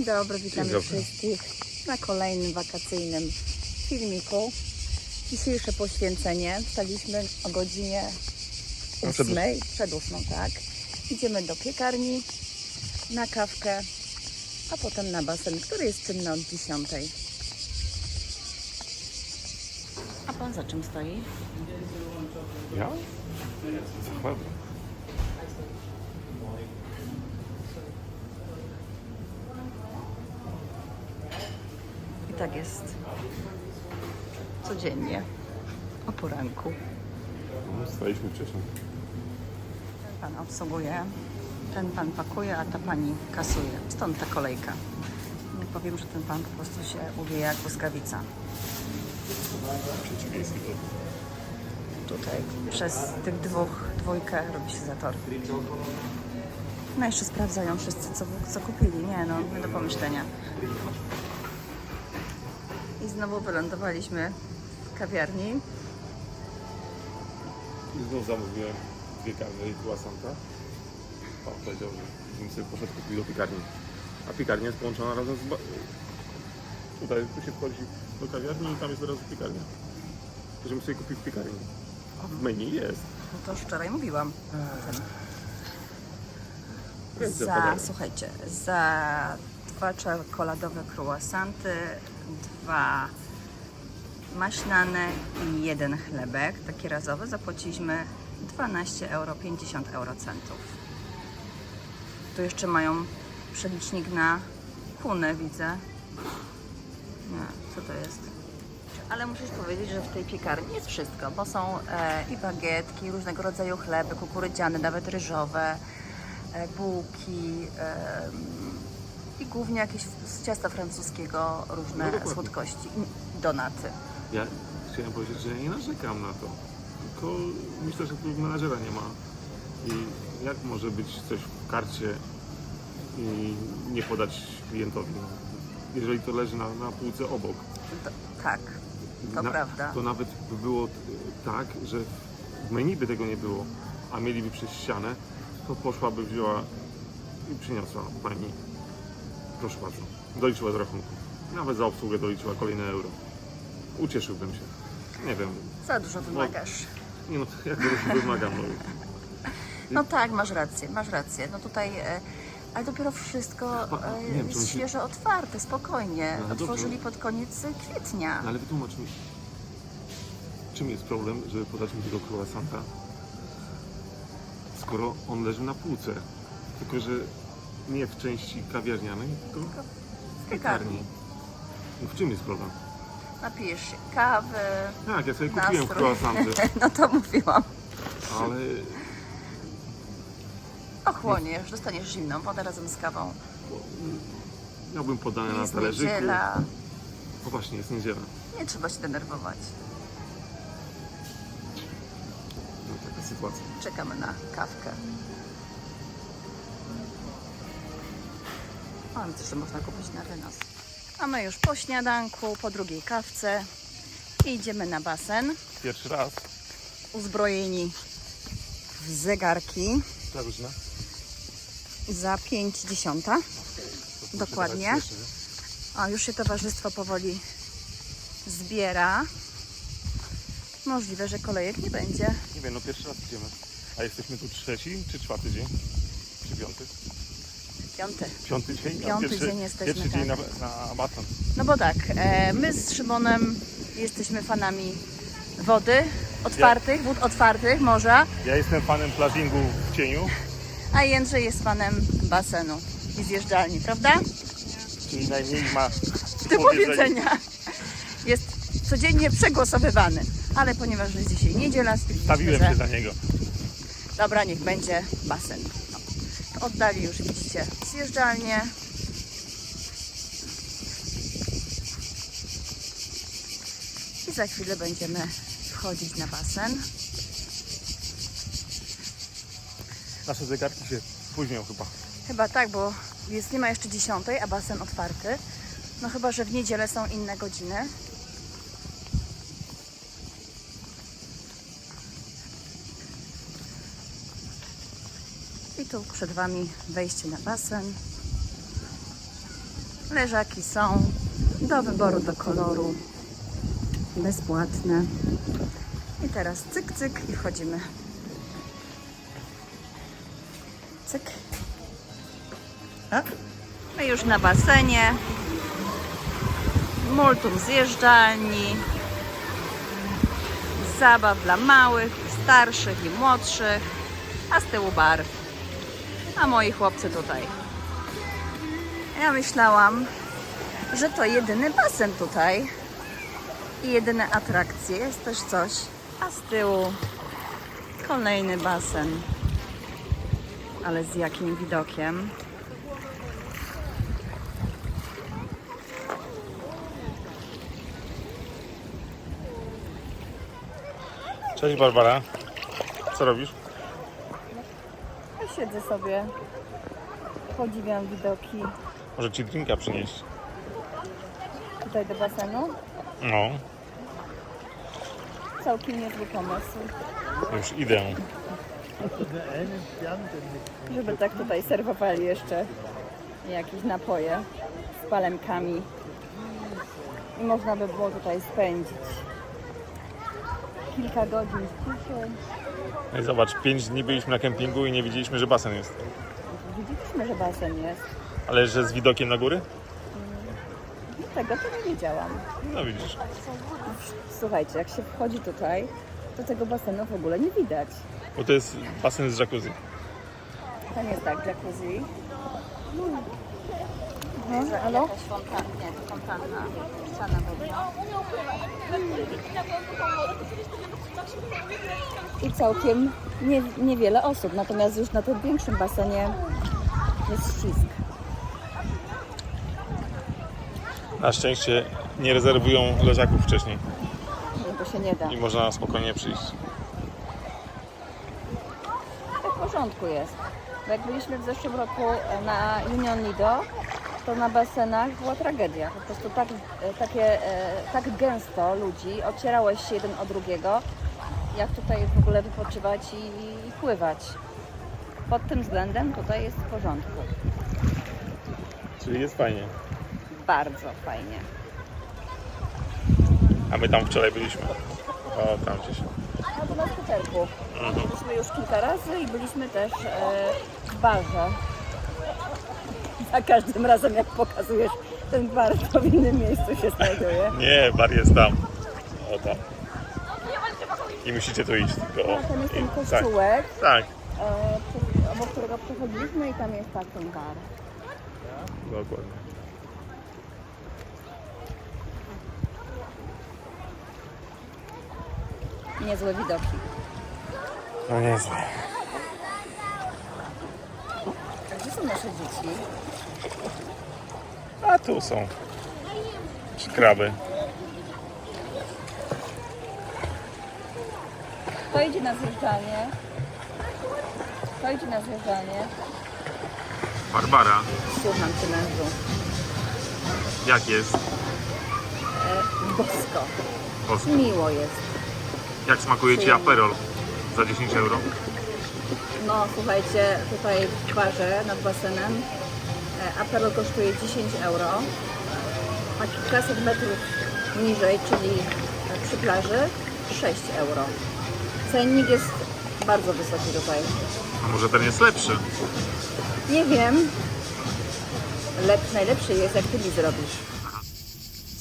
Dzień dobry, witamy Dzień dobry. wszystkich na kolejnym wakacyjnym filmiku. Dzisiejsze poświęcenie staliśmy o godzinie No, przed 8, przed 8, tak. Idziemy do piekarni na kawkę, a potem na basen, który jest czynny od 10. A pan za czym stoi? Ja? Za tak jest codziennie o poranku. No, staliśmy wcześniej. Ten pan obsługuje, ten pan pakuje, a ta pani kasuje. Stąd ta kolejka. Nie powiem, że ten pan po prostu się uwija jak błyskawica. Przeciwieństwo. Tutaj przez tych dwóch, dwójkę robi się zator. No jeszcze sprawdzają wszyscy, co, co kupili. Nie no, nie do pomyślenia. Znowu wylądowaliśmy w kawiarni. I znów zamówiłem dwie kawy i croissanta. Pan powiedział, że bym sobie poszedł kupić do piekarni. A piekarnia jest połączona razem z... Ba... Tutaj tu się wchodzi do kawiarni i tam jest od razu piekarnia. Żebym sobie kupił w piekarni. A w menu jest. No to już wczoraj mówiłam. Za, słuchajcie, za dwa czekoladowe croissanty, dwa maślane i jeden chlebek, taki razowy, zapłaciliśmy 12 euro 50 eurocentów. Tu jeszcze mają przelicznik na kunę, widzę. Nie, co to jest? Ale musisz powiedzieć, że w tej piekarni jest wszystko, bo są e, i bagietki, różnego rodzaju chleby, kukurydziane, nawet ryżowe, e, bułki e, i głównie jakieś z ciasta francuskiego różne No słodkości donaty. Ja chciałem powiedzieć, że ja nie narzekam na to. Tylko myślę, że tu menadżera nie ma. I jak może być coś w karcie i nie podać klientowi, jeżeli to leży na, na półce obok. To, tak, to Na- prawda. To nawet by było tak, że w menu by tego nie było, a mieliby przez ścianę, to poszłaby, wzięła i przyniosła pani. Proszę bardzo. Doliczyła z rachunku. Nawet za obsługę doliczyła kolejne euro. Ucieszyłbym się. Nie wiem. Za dużo wymagasz. Nie no, jak się wymagam. No. No tak, masz rację, masz rację. No tutaj, e, ale dopiero wszystko e, wiem, jest on się- świeżo otwarte, spokojnie. No, ale dobrze. Otworzyli pod koniec kwietnia. No ale wytłumacz mi, czym jest problem, żeby podać mi tego croissanta, skoro on leży na półce. Tylko, że nie w części kawiarnianej, tylko w piekarni. No w czym jest problem? Napijesz się kawy. Tak, ja sobie kupiłem Nastrój. croissanty, No to mówiłam. ale Ochłoniesz, dostaniesz zimną wodę razem z kawą. miałbym podane na Jest talerzyku. niedziela. O właśnie, jest niedziela. Nie trzeba się denerwować. No, taka sytuacja. Czekamy na kawkę. O, ale też można kupić na wynos. A my już po śniadanku, po drugiej kawce i idziemy na basen. Pierwszy raz. Uzbrojeni w zegarki Ta różna. za 5,10. Dokładnie. O, już się towarzystwo powoli zbiera. Możliwe, że kolejek nie będzie. Nie wiem, no pierwszy raz idziemy. A jesteśmy tu trzeci czy czwarty dzień? Czy piąty? Piąty. Piąty dzień? Piąty pierwszy, dzień jesteśmy, Pierwszy tak. dzień na, na baton. No bo tak, e, my z Szymonem jesteśmy fanami wody otwartych, wód otwartych, morza, Ja jestem fanem plażingu w cieniu, a Jędrzej jest fanem basenu i zjeżdżalni, prawda? czyli najmniej ma Ty powiedzenia. Jest codziennie przegłosowywany, ale ponieważ jest dzisiaj niedziela, stwierdziliśmy, Stawiłem że się za niego. dobra, niech będzie basen. Oddali już widzicie zjeżdżalnię. I za chwilę będziemy wchodzić na basen. Nasze zegarki się spóźnią chyba. Chyba tak, bo jest nie ma jeszcze dziesiątej, a basen otwarty. No chyba, że w niedzielę są inne godziny. Tu przed Wami wejście na basen. Leżaki są do wyboru, do koloru. Bezpłatne. I teraz cyk, cyk i wchodzimy. Cyk. A? My już na basenie. Multum zjeżdżalni. Zabaw dla małych, starszych i młodszych. A z tyłu bar. A moi chłopcy tutaj. Ja myślałam, że to jedyny basen tutaj i jedyne atrakcje. Jest też coś. A z tyłu kolejny basen. Ale z jakim widokiem? Cześć Barbara. Co robisz? Siedzę sobie, podziwiam widoki Może ci drinka przynieść? tutaj do basenu. No, Całkiem niezły pomysł, już idę. żeby tak tutaj serwowali jeszcze jakieś napoje z palemkami i można by było tutaj spędzić kilka godzin w ciszy. No i zobacz, 5 dni byliśmy na kempingu i nie widzieliśmy, że basen jest. Widzieliśmy, że basen jest. Ale że z widokiem na góry? Tego to nie wiedziałam. No widzisz. Słuchajcie, jak się wchodzi tutaj, to tego basenu w ogóle nie widać. Bo to jest basen z jacuzzi. Tam jest tak, jacuzzi. No, Że halo? jakaś fontanna, nie, to fontanna, ściana wodna. I całkiem nie, niewiele osób, natomiast już na tym większym basenie jest ścisk. Na szczęście nie rezerwują leżaków wcześniej No to się nie da. i można spokojnie przyjść. Tak w porządku jest. Bo jak byliśmy w zeszłym roku e, na Union Lido, to na basenach była tragedia. Po prostu tak, takie, e, tak gęsto ludzi, ocierałeś się jeden o drugiego, jak tutaj w ogóle wypoczywać i, i pływać. Pod tym względem tutaj jest w porządku. Czyli jest fajnie. Bardzo fajnie. A my tam wczoraj byliśmy. O, tam gdzieś. A to na skuterku. Byliśmy już kilka razy i byliśmy też e, w barze. Za każdym razem jak pokazujesz ten bar, to w innym miejscu się znajduje. Nie, bar jest tam. O tam. I musicie tu iść. Tylko, A tam jest ten i- kościółek, Tak, tak. e, przez- obok którego przechodziliśmy i tam jest tak ten bar. Dokładnie. Niezłe widoki. No niezłe. A gdzie są nasze dzieci? A tu są. Kraby. To idzie na zjeżdżalnię. To idzie na zjeżdżalnię. Barbara, Słucham Cię mężu. jak jest? E, bosko. Bosko. Miło jest. Jak smakuje Ci aperol za 10 euro? No słuchajcie, tutaj w barze nad basenem e, Aperol kosztuje 10 euro, a kilkaset metrów niżej, czyli e, przy plaży 6 euro. Cennik jest bardzo wysoki tutaj. A może ten jest lepszy? Nie wiem, Lep, najlepszy jest jak Ty mi zrobisz.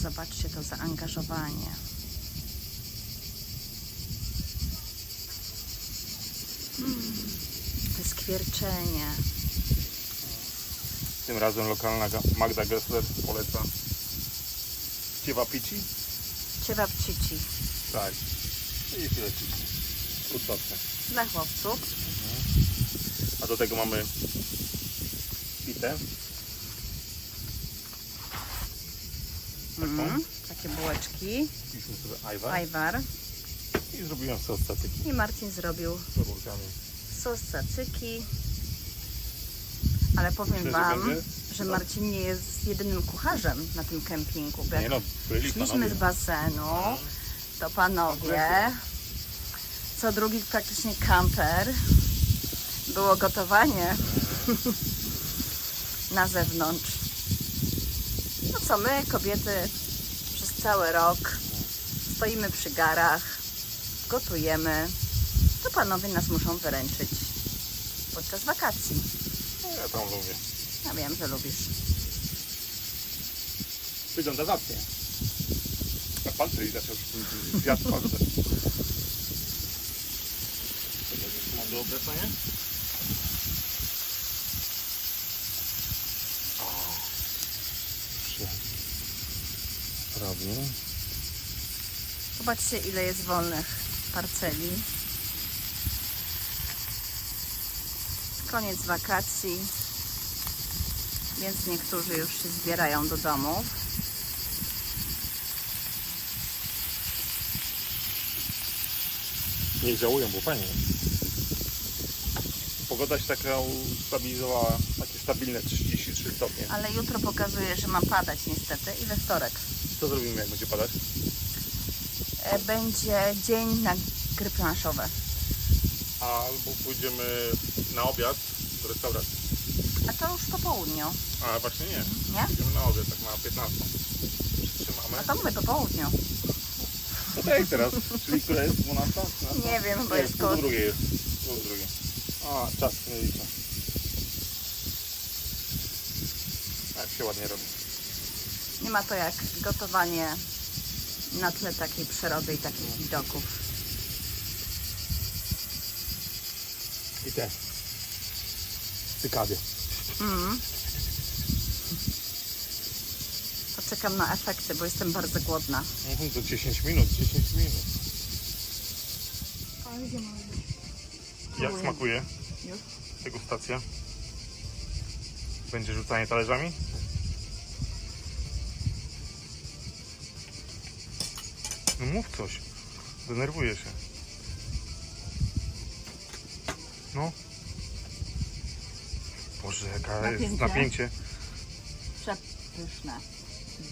Zobaczcie to zaangażowanie. Mm, to skwierczenie. Tym razem lokalna Magda Gessler poleca Ciewapici? Ciewapcici Tak. I tyle cici. Kurczotne. dla chłopców. A do tego mamy pitę. Mm, takie bułeczki. Piliśmy sobie ajwa Ajwar. i zrobiłem sos cacyki I Marcin zrobił z ogórkami. sos cacyki. Ale powiem Wam, że Marcin nie jest jedynym kucharzem na tym kempingu. bo jak no, Szliśmy z basenu, to panowie, co drugi praktycznie kamper, było gotowanie na zewnątrz. co, my kobiety przez cały rok stoimy przy garach, gotujemy. To panowie nas muszą wyręczyć podczas wakacji. Ja tam lubię. Ja wiem, że lubisz. Wygląda zacnie. Na palce i zaczął wiatr palce. Mam do oblecenia? Prawie. Zobaczcie, ile jest wolnych parceli. Koniec wakacji, więc niektórzy już się zbierają do domów. Nie żałują, bo fajnie. Pogoda się taka ustabilizowała, takie stabilne 33 stopnie. Ale jutro pokazuje, że ma padać niestety i we wtorek. Co zrobimy, jak będzie padać? E, Będzie dzień na gry planszowe. Albo pójdziemy na obiad do restauracji. A to już po południu, A właśnie nie. nie? Pójdziemy na obiad, tak na 15. Przytrzymamy. A to mówię po południu. No tak jak teraz, czyli która jest 12? 13? Nie wiem, Nie, jest koło... do drugiej jest. Pół do drugiej. A, czas nie liczę. Tak się ładnie robi. Nie ma to jak gotowanie na tle takiej przyrody i takich widoków. I te. Cykady. Mm. Poczekam na efekty, bo jestem bardzo głodna. Mhm, to 10 minut, 10 minut. Jak smakuje Już? degustacja? Będzie rzucanie talerzami? No mów coś. Denerwuję się. No. Boże, jaka jest Napięcie. napięcie. Przepyszne.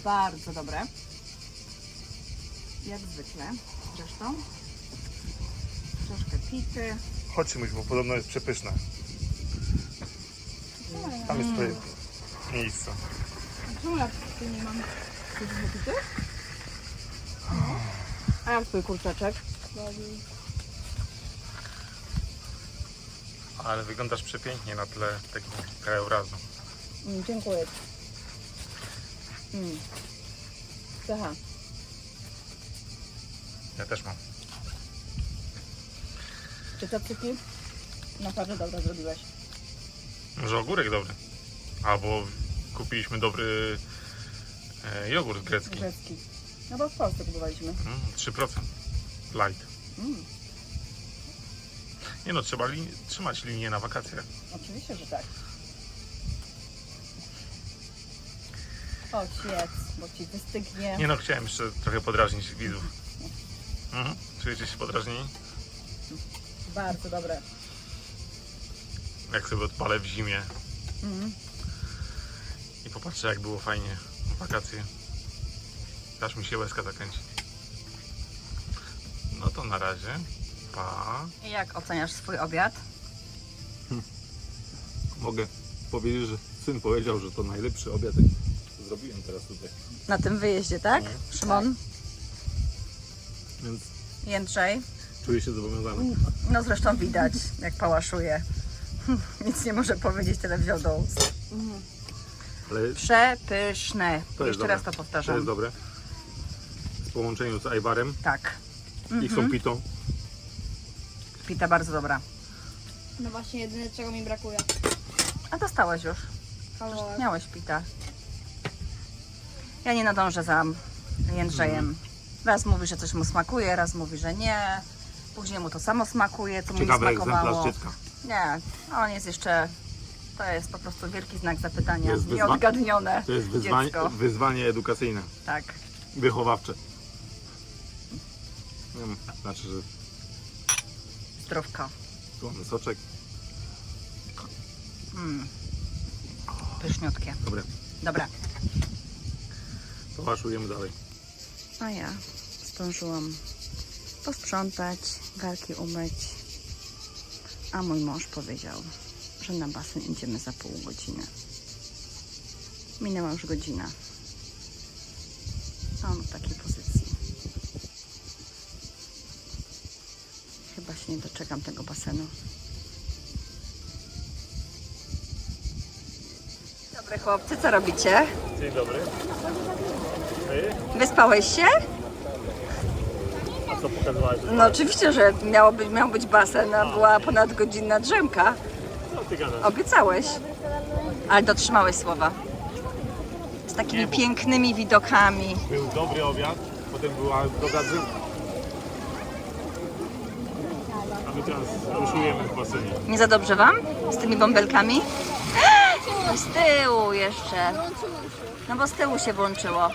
Bardzo dobre. Jak zwykle. Zresztą. Troszkę pity. Chodź mówić, bo podobno jest przepyszne. Tam jest twoje miejsce. Czemu ja tu nie mam tych zapity? A jak twój kurczaczek? Ale wyglądasz przepięknie na tle tego krajobrazu. Mm, dziękuję. Mm. Aha. Ja też mam. Czy te cyki? Naprawdę dobrze zrobiłeś. Może ogórek dobry. Albo kupiliśmy dobry e, jogurt grecki. Grzecki. No bo w Polsce kupowaliśmy. Mm, 3% light. Mm. Nie no, trzeba trzymać linię na wakacjach. Oczywiście, że tak. Chodź, jedz, bo ci wystygnie. Nie no, chciałem jeszcze trochę podrażnić widzów. Mhm. Czujecie się podrażnieni? Bardzo dobre. Jak sobie odpalę w zimie Mm. i popatrzę jak było fajnie w wakacje. Aż mi się łezka zakręci. No to na razie. Pa. I jak oceniasz swój obiad? Mogę powiedzieć, że syn powiedział, że to najlepszy obiad, jaki zrobiłem teraz tutaj. Na tym wyjeździe, tak? Mhm. Szymon? Więc Jędrzej? czuję się zobowiązany. No zresztą widać, jak pałaszuje. Nic nie może powiedzieć, tyle wziął do ust. Ale Przepyszne. to jest Jeszcze dobre. raz to To powtarzam. jest dobre. W połączeniu z ajwarem Tak. i Mhm. z tą pitą. Pita bardzo dobra. No właśnie jedyne czego mi brakuje. A dostałeś już. Kawałek. Miałeś pita. Ja nie nadążę za Jędrzejem. Raz mówi, że coś mu smakuje, raz mówi, że nie. Później mu to samo smakuje, co mu nie smakowało. egzemplarz. Nie, on jest jeszcze... To jest po prostu wielki znak zapytania. Jest wyzwa- Nieodgadnione To jest wyzwanie, dziecko. wyzwanie edukacyjne, Tak. wychowawcze. Nie wiem, znaczy, że Tu mamy soczek. Mm. Pyszniutkie. Dobre, Dobra. to waszujemy dalej. A ja zdążyłam posprzątać, garki umyć, a mój mąż powiedział, że na basen idziemy za pół godziny. Minęła już godzina. Są w takiej pozycji. Chyba się nie doczekam tego basenu. Dobry chłopcy, co robicie? Dzień dobry. Ty? Wyspałeś się? A co pokazywałeś? No oczywiście, że miało być, miał być basen, a była ponad godzinna drzemka. Ty gadasz? Obiecałeś. Ale dotrzymałeś słowa. Z takimi pięknymi widokami. Był dobry obiad, potem była dobra drzemka. A my teraz ruszujemy w basenie. Nie za dobrze wam? Z tymi bąbelkami? Z tyłu jeszcze. No bo z tyłu się włączyło.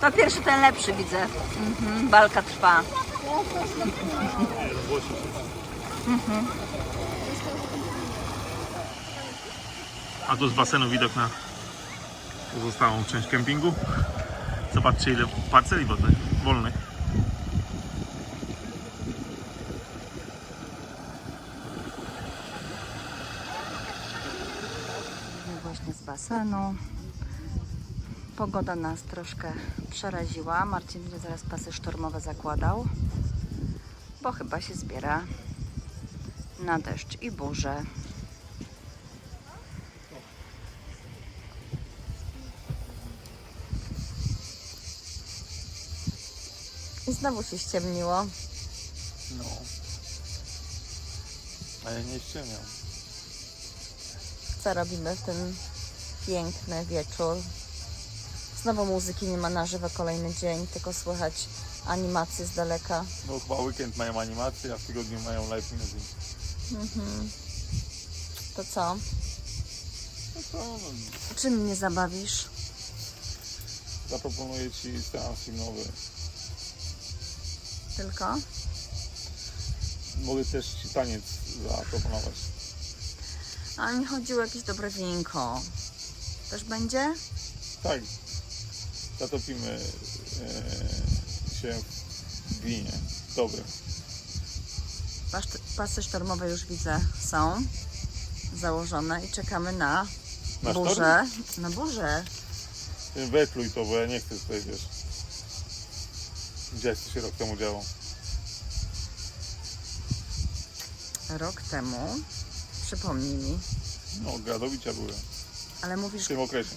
To pierwszy ten lepszy widzę. Mhm, walka trwa. Się. A tu z basenu widok na pozostałą część kempingu. Zobaczcie ile parceli wolnych. No właśnie z basenu. Pogoda nas troszkę przeraziła. Marcin będzie zaraz pasy sztormowe zakładał, bo chyba się zbiera na deszcz i burzę. I znowu się ściemniło. No. A ja nie ściemiam. Co robimy w ten piękny wieczór? Znowu muzyki nie ma na żywo kolejny dzień, tylko słychać animacje z daleka. No chyba weekend mają animacje, a w tygodniu mają live music. To co? No to no, Czym mnie zabawisz? zaproponuję Ci seans filmowy. Tylko? Mogę też Ci taniec zaproponować. A mi chodziło o jakieś dobre winko. Też będzie? Tak. Zatopimy e, się w winie. Dobry. Pas- Pasy sztormowe już widzę są założone i czekamy na Na burzę. Na burzę. Ty Wepluj to, bo ja nie chcę tutaj, wiesz. Widziałeś, co się rok temu działo. Rok temu, przypomnij mi, No, gradowicia były ale w mówisz, tym okresie.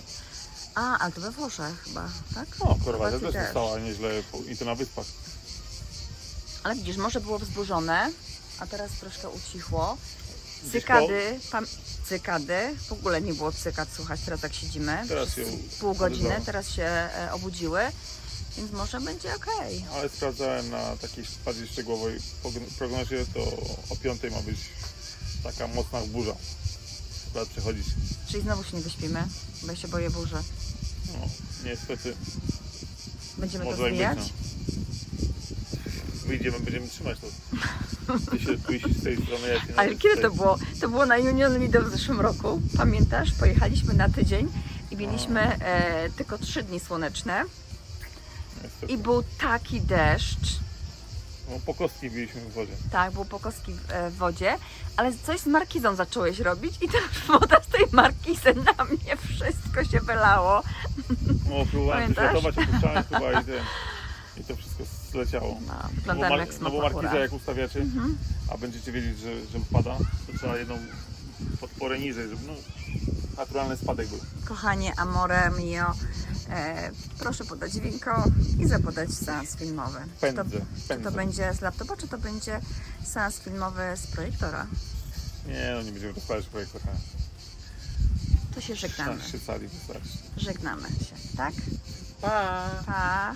a, ale to we Włoszech chyba, tak? No, Chorwacja Chorwacji też została nieźle po- i to na wyspach. Ale widzisz, może było wzburzone, a teraz troszkę ucichło. Cykady, pam, cykady, w ogóle nie było cykad, słuchać, teraz tak siedzimy. Teraz się pół godziny, teraz się e, obudziły, więc może będzie ok. Ale sprawdzałem na takiej bardziej szczegółowej prognozie, to o 5 ma być taka mocna burza. Akurat przechodzić. Czyli znowu się nie wyśpimy, bo ja się boję burzy. No, niestety Będziemy to może tak być. zwijać? No. Wyjdziemy, będziemy trzymać to. Ty się pójść z tej strony, ja się na Ale tej. kiedy to było? To było na Union Lido w zeszłym roku. Pamiętasz? Pojechaliśmy na tydzień i mieliśmy e, tylko trzy dni słoneczne Niestety. i był taki deszcz. No, po kostki byliśmy w wodzie. Tak, był pokoski w, e, w wodzie, ale coś z markizą zacząłeś robić i ta woda z tej markizy na mnie wszystko się wylało. No, próbowałem Pamiętasz? coś ratować, opuszczałem chyba i, ten, i to wszystko zleciało. No, No bo, wyglądamy mar- jak no bo markizę jak ustawiacie, a będziecie wiedzieć, że, że pada, to trzeba jedną podporę niżej, żeby no, naturalny spadek był. Kochanie Amore mio, e, proszę podać winko i zapodać seans filmowy. Czy Pędzę, to, czy to będzie z laptopa, czy to będzie seans filmowy z projektora? Nie, no nie będziemy rozprawiać projektu. To się żegnamy. 13 sali wystarczy. Żegnamy się, tak? Pa! Pa!